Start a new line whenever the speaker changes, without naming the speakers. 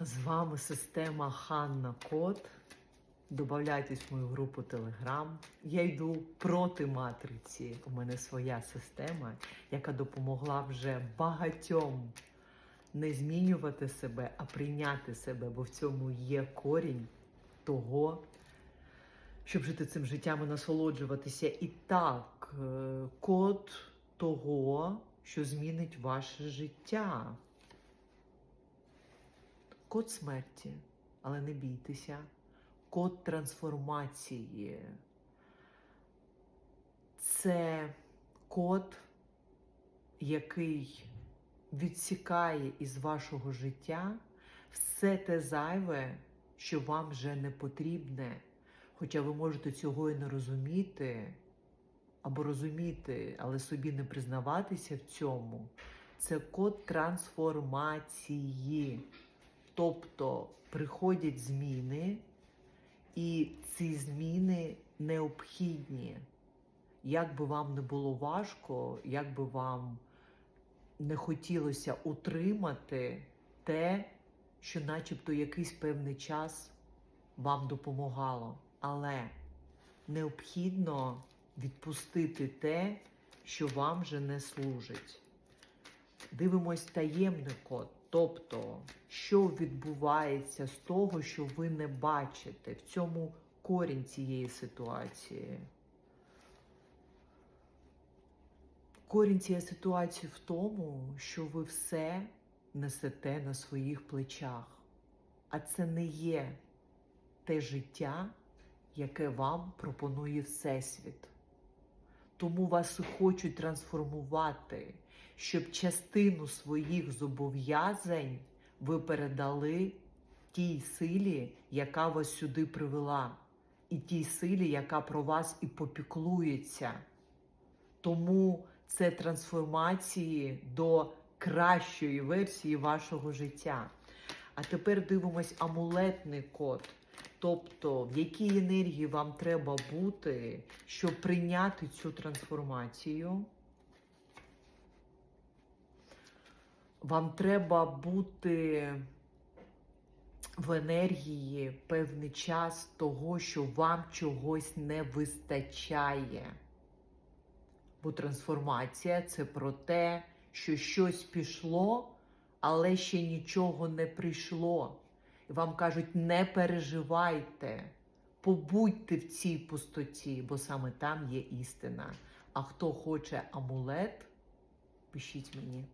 З вами система Ханна Код. Добавляйтесь в мою групу Telegram. Я йду проти матриці. У мене своя система, яка допомогла вже багатьом не змінювати себе, а прийняти себе, бо в цьому є корінь того, щоб жити цим життям і насолоджуватися. І так, е, код того, що змінить ваше життя. Код смерті, але не бійтеся. Код трансформації. Це код, який відсікає із вашого життя все те зайве, що вам вже не потрібне. Хоча ви можете цього і не розуміти, або розуміти, але собі не признаватися в цьому. Це код трансформації. Тобто приходять зміни, і ці зміни необхідні. Як би вам не було важко, як би вам не хотілося утримати те, що начебто якийсь певний час вам допомагало. Але необхідно відпустити те, що вам вже не служить. Дивимось таємний код. Тобто, що відбувається з того, що ви не бачите, в цьому корінь цієї ситуації. Корінь цієї ситуації в тому, що ви все несете на своїх плечах. А це не є те життя, яке вам пропонує Всесвіт. Тому вас хочуть трансформувати, щоб частину своїх зобов'язань ви передали тій силі, яка вас сюди привела, і тій силі, яка про вас і попіклується. Тому це трансформації до кращої версії вашого життя. А тепер дивимось амулетний код. Тобто, в якій енергії вам треба бути, щоб прийняти цю трансформацію. Вам треба бути в енергії певний час того, що вам чогось не вистачає. Бо трансформація це про те, що щось пішло, але ще нічого не прийшло. Вам кажуть, не переживайте, побудьте в цій пустоті, бо саме там є істина. А хто хоче амулет, пишіть мені.